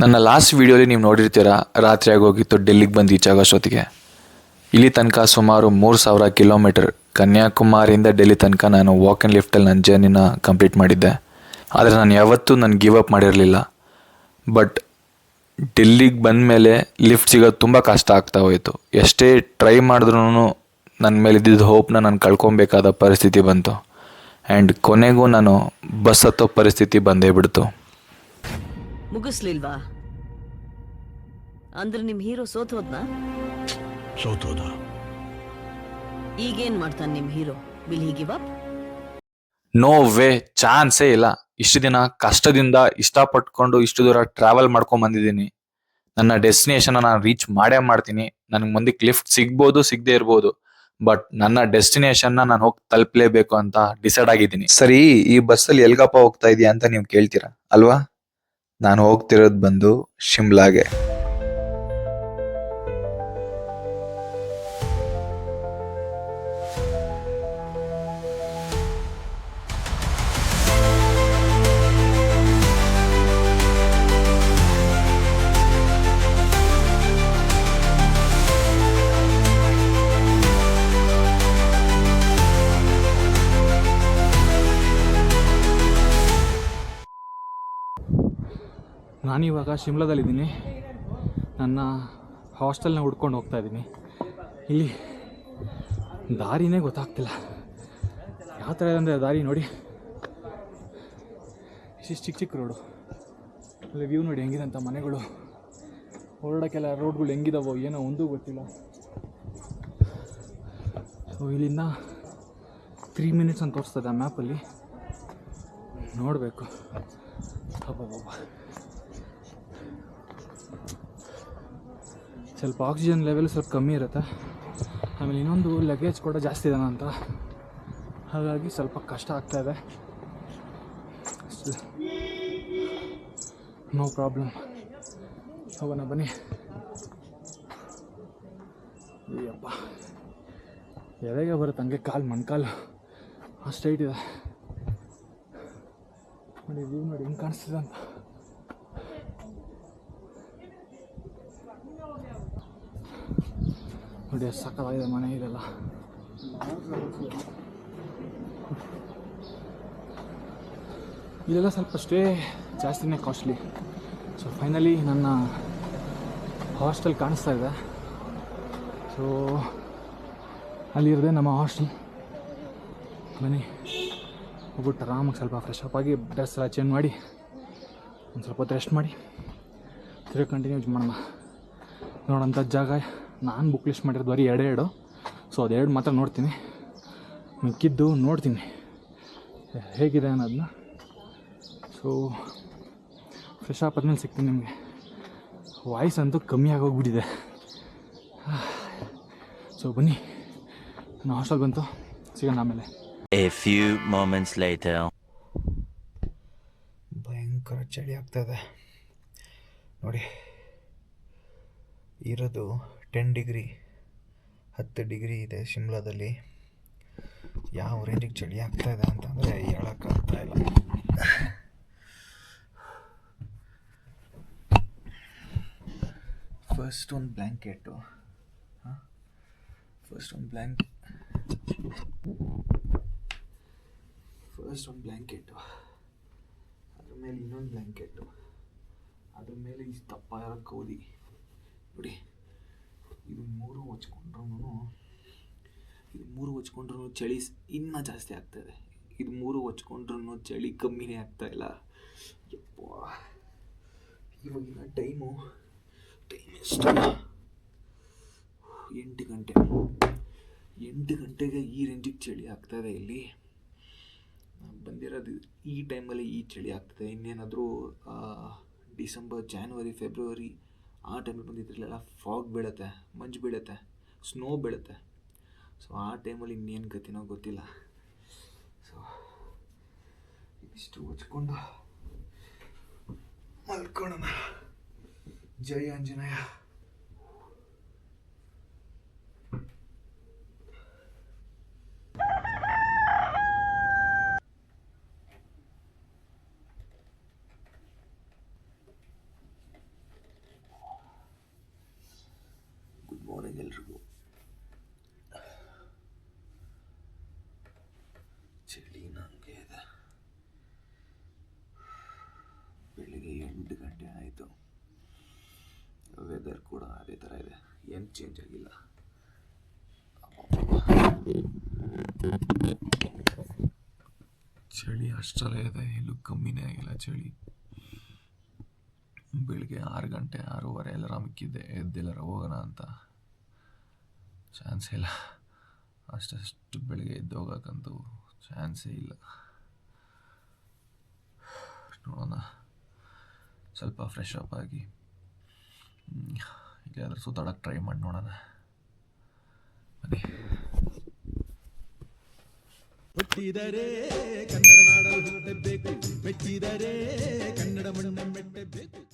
ನನ್ನ ಲಾಸ್ಟ್ ವೀಡಿಯೋಲಿ ನೀವು ನೋಡಿರ್ತೀರ, ರಾತ್ರಿ ಆಗೋಗಿತ್ತು, ಡೆಲ್ಲಿಗೆ ಬಂದು ಈಚ್ ಆಗೋಷ್ಟೊತ್ತಿಗೆ ಇಲ್ಲಿ ತನಕ ಸುಮಾರು ಮೂರು ಸಾವಿರ ಕಿಲೋಮೀಟರ್ ಕನ್ಯಾಕುಮಾರಿಯಿಂದ ಡೆಲ್ಲಿ ತನಕ ನಾನು ವಾಕ್ ಆ್ಯಂಡ್ ಲಿಫ್ಟಲ್ಲಿ ನನ್ನ ಜರ್ನಿನ ಕಂಪ್ಲೀಟ್ ಮಾಡಿದ್ದೆ. ಆದರೆ ನಾನು ಯಾವತ್ತೂ ನಾನು ಗಿವ್ ಅಪ್ ಮಾಡಿರಲಿಲ್ಲ. ಬಟ್ ಡೆಲ್ಲಿಗೆ ಬಂದ ಮೇಲೆ ಲಿಫ್ಟ್ ಸಿಗೋದು ತುಂಬ ಕಷ್ಟ ಆಗ್ತಾ ಹೋಯಿತು. ಎಷ್ಟೇ ಟ್ರೈ ಮಾಡಿದ್ರೂ ನನ್ನ ಮೇಲೆ ಇದ್ದಿದ್ದ ಹೋಪ್ನ ನಾನು ಕಳ್ಕೊಬೇಕಾದ ಪರಿಸ್ಥಿತಿ ಬಂತು. ಆ್ಯಂಡ್ ಕೊನೆಗೂ ನಾನು ಬಸ್ ಹತ್ತೋ ಪರಿಸ್ಥಿತಿ ಬಂದೇ ಬಿಡ್ತು. ಮುಗಿಸ್ಲಿಲ್ವಾ? ಅಂದ್ರೆ ನಿಮ್ ಹೀರೋ ಸೋತ್ ಹೋದ್ನಾ ಸೋತೋದ ಈಗೇನ್ ಮಾಡ್ತಾನೆ ನಿಮ್ hero? Will he give up? No way ಚಾನ್ಸೇ ಇಲ್ಲ. ಇಷ್ಟು ದಿನ ಕಷ್ಟದಿಂದ ಇಷ್ಟಪಟ್ಕೊಂಡು ಇಷ್ಟು ದೂರ ಟ್ರಾವೆಲ್ ಮಾಡ್ಕೊಂಡ್ ಬಂದಿದ್ದೀನಿ. ನನ್ನ ಡೆಸ್ಟಿನೇಷನ್ ನಾನು ರೀಚ್ ಮಾಡೇ ಮಾಡ್ತೀನಿ. ನನಗೆ ಮುಂದಕ್ಕೆ ಲಿಫ್ಟ್ ಸಿಗ್ಬೋದು ಸಿಗದೆ ಇರ್ಬೋದು. ಬಟ್ ನನ್ನ ಡೆಸ್ಟಿನೇಷನ್ ನಾನು ಹೋಗಿ ತಲುಪಲೇಬೇಕು ಅಂತ ಡಿಸೈಡ್ ಆಗಿದ್ದೀನಿ. ಸರಿ ಈ ಬಸ್ಸಲ್ಲಿ ಎಲ್ಗಪ್ಪ ಹೋಗ್ತಾ ಇದೀಯ ಅಂತ ನೀವು ಕೇಳ್ತೀರಾ ಅಲ್ವಾ? ನಾನು ಹೋಗ್ತಿರೋದು ಬಂದು ಶಿಮ್ಲಾಗೆ. ನಾನಿವಾಗ ಶಿಮ್ಲಾದಲ್ಲಿದ್ದೀನಿ. ನನ್ನ ಹಾಸ್ಟೆಲ್ನ ಹುಡ್ಕೊಂಡು ಹೋಗ್ತಾ ಇದ್ದೀನಿ. ಇಲ್ಲಿ ದಾರಿನೇ ಗೊತ್ತಾಗ್ತಿಲ್ಲ. ಯಾವ ಥರ ಇದೆ ಅಂದರೆ ದಾರಿ ನೋಡಿ. ಇಷ್ಟು ಚಿಕ್ಕ ಚಿಕ್ಕ ರೋಡು. ಅಲ್ಲಿ ವ್ಯೂ ನೋಡಿ ಹೆಂಗಿದೆ ಅಂತ ಮನೆಗಳು. ಹೊರಡೋಕ್ಕೆಲ್ಲ ರೋಡ್ಗಳು ಹೆಂಗಿದಾವೋ ಏನೋ ಒಂದೂ ಗೊತ್ತಿಲ್ಲ. ಸೊ ಇಲ್ಲಿಂದ ತ್ರೀ ಮಿನಿಟ್ಸ್ ಅಂತ ತೋರಿಸ್ತದೆ ಆ ಮ್ಯಾಪಲ್ಲಿ ನೋಡಬೇಕು. ಅಬ್ಬಬ್ಬಬ್ಬ. ಸ್ವಲ್ಪ ಆಕ್ಸಿಜನ್ ಲೆವೆಲ್ ಸ್ವಲ್ಪ ಕಮ್ಮಿ ಇರುತ್ತೆ. ಆಮೇಲೆ ಇನ್ನೊಂದು ಲಗೇಜ್ ಕೂಡ ಜಾಸ್ತಿ ಇದೆ ಅಂತ. ಹಾಗಾಗಿ ಸ್ವಲ್ಪ ಕಷ್ಟ ಆಗ್ತಾ ಇದೆ. ನೋ ಪ್ರಾಬ್ಲಮ್ ಹೋಗೋಣ, ಬನ್ನಿ. ಅಯ್ಯಪ್ಪ. ಎದೆಗೆ ಬರುತ್ತೆ? ಹಂಗೆ ಕಾಲು, ಮಣ್ಕಾಲು. ಅಷ್ಟು ಇದೆ. ನೋಡಿ ವ್ಯೂ ನೋಡಿ, ಹಿಂಗೆ ಕಾಣಿಸ್ತಿದೆ ಅಂತ. ನೋಡಿ ಎಷ್ಟು ಸಕ್ಕತ್ತಾಗಿದೆ ಮನೆ ಇದೆಲ್ಲ. ಇದೆಲ್ಲ ಸ್ವಲ್ಪ ಸ್ಟೇ ಜಾಸ್ತಿನೇ ಕಾಸ್ಟ್ಲಿ ಸೊ ಫೈನಲಿ ನನ್ನ ಹಾಸ್ಟೆಲ್ ಕಾಣಿಸ್ತಾ ಇದೆ. ಸೊ ಅಲ್ಲಿರದೆ ನಮ್ಮ ಹಾಸ್ಟೆಲ್ ಬನ್ನಿ, ಹೋಗ್ಬಿಟ್ಟು ಆರಾಮಾಗಿ ಸ್ವಲ್ಪ ಫ್ರೆಶ್ ಅಪ್ ಆಗಿ ಡ್ರೆಸ್ ಎಲ್ಲ ಚೇಂಜ್ ಮಾಡಿ, ಒಂದು ಸ್ವಲ್ಪ ಹೊತ್ತು ರೆಸ್ಟ್ ಮಾಡಿ, ತಿರುಗಿ ಕಂಟಿನ್ಯೂ ಮಾಡೋಣ. ನೋಡೋಂಥ ಜಾಗ. ನಾನು ಬುಕ್ ಲಿಸ್ಟ್ ಮಾಡಿರೋದು ಬರೀ ಎರಡೇ ಎರಡು ಸೊ ಅದೆರಡು ಮಾತ್ರ ನೋಡ್ತೀನಿ. ಮಿಕ್ಕಿದ್ದು ನೋಡ್ತೀನಿ. ಹೇಗಿದೆ ಅನ್ನೋದನ್ನ ಸೊ ಫ್ರೆಶ್ ಆಪ್ ಆದ್ಮೇಲೆ ಸಿಗ್ತೀನಿ ನಿಮಗೆ. ವಾಯ್ಸ್ ಅಂತೂ ಕಮ್ಮಿ ಆಗೋಗ್ಬಿಟ್ಟಿದೆ. ಸೊ ಬನ್ನಿ. ನಾನು ಹಾಸ್ಟೆಲ್ ಬಂತು. ಸಿಗೋಣ ಆಮೇಲೆ. A few moments later. ಭಯಂಕರ ಚಳಿ ಆಗ್ತದೆ ನೋಡಿ ಇರೋದು ಟೆನ್ ಡಿಗ್ರಿ ಹತ್ತು ಡಿಗ್ರಿ ಇದೆ ಶಿಮ್ಲಾದಲ್ಲಿ. ಯಾವ ರೇಂಜಿಗೆ ಚಳಿ ಆಗ್ತಾ ಇದೆ ಅಂತಂದರೆ ಹೇಳೋಕ್ಕಾಗ್ತಾ ಇಲ್ಲ. ಫಸ್ಟ್ ಒಂದು ಬ್ಲ್ಯಾಂಕೆಟು ಫಸ್ಟ್ ಒಂದು ಬ್ಲ್ಯಾಂಕ್ ಫಸ್ಟ್ ಒಂದು ಬ್ಲ್ಯಾಂಕೆಟು ಅದ್ರ ಮೇಲೆ ಇನ್ನೊಂದು ಬ್ಲ್ಯಾಂಕೆಟು ಅದ್ರ ಮೇಲೆ ಇಷ್ಟು ದಪ್ಪ ಇರೋ ಕೌದಿ. ನೋಡಿ. ಇದು ಮೂರು ಹೊಚ್ಕೊಂಡ್ರೂ ಇದು ಮೂರು ಹೊಚ್ಕೊಂಡ್ರೂ ಚಳಿ ಇನ್ನೂ ಜಾಸ್ತಿ ಆಗ್ತಾಯಿದೆ ಇದು ಮೂರು ಹೊಚ್ಕೊಂಡ್ರೂ ಚಳಿ ಕಮ್ಮಿನೇ ಆಗ್ತಾ ಇಲ್ಲ. ಯಪ್ಪ. ಇವಾಗಿನ ಟೈಮು ಟೈಮ್ ಎಷ್ಟು ಎಂಟು ಗಂಟೆ. ಎಂಟು ಗಂಟೆಗೆ ಈ ರೇಂಜಿಗೆ ಚಳಿ ಆಗ್ತಾಯಿದೆ ಇಲ್ಲಿ. ಬಂದಿರೋದು ಈ ಟೈಮಲ್ಲಿ ಈ ಚಳಿ ಆಗ್ತದೆ. ಇನ್ನೇನಾದರೂ ಡಿಸೆಂಬರ್ ಜಾನ್ವರಿ ಫೆಬ್ರವರಿ ಆ ಟೈಮಲ್ಲಿ ಬಂದಿದ್ರಲ್ಲೆಲ್ಲ ಫಾಗ್ ಬೀಳುತ್ತೆ, ಮಂಜು ಬೀಳುತ್ತೆ ಸ್ನೋ ಬೀಳುತ್ತೆ. ಸೊ ಆ ಟೈಮಲ್ಲಿ ಇನ್ನೇನು ಗತಿನೋ ಗೊತ್ತಿಲ್ಲ. ಸೊ ಇಷ್ಟು ಹೊಚ್ಕೊಂಡು ಮಲ್ಕೊಳ್ಳೋಣ. ಜೈ ಆಂಜನೇಯ. ಆಯಿತು ವೆದರ್ ಕೂಡ ಅದೇ ಥರ ಇದೆ. ಏನು ಚೇಂಜ್ ಆಗಿಲ್ಲ. ಚಳಿ ಅಷ್ಟರಲ್ಲೇ ಇದೆ, ಎಲ್ಲೂ ಕಮ್ಮಿನೇ ಆಗಿಲ್ಲ ಚಳಿ. ಬೆಳಿಗ್ಗೆ ಆರು ಗಂಟೆ ಆರೂವರೆ ಎಲ್ಲರ ಮಿಕ್ಕಿದ್ದೆ ಎದ್ದೆಲ್ಲರ ಹೋಗೋಣ ಅಂತ. ಚಾನ್ಸೇ ಇಲ್ಲ. ಅಷ್ಟು ಬೆಳಿಗ್ಗೆ ಎದ್ದು ಹೋಗೋಕ್ಕಂತೂ ಚಾನ್ಸೇ ಇಲ್ಲ. ನೋಡೋಣ. ಸ್ವಲ್ಪ ಫ್ರೆಶ್ ಅಪ್ ಆಗಿ. ಇಲ್ಲಾದರೂ ಸುತ್ತಾಡೋಕ್ಕೆ ಟ್ರೈ ಮಾಡಿ ನೋಡೋಣ. ಬನ್ನಿ ಹುಟ್ಟಿದರೆ ಕನ್ನಡ ನಾಡಲು ಹುಟ್ಟಬೇಕು. ಮೆಚ್ಚಿದರೆ ಕನ್ನಡ ಮಣ್ಣು ಮೆಟ್ಟಬೇಕು.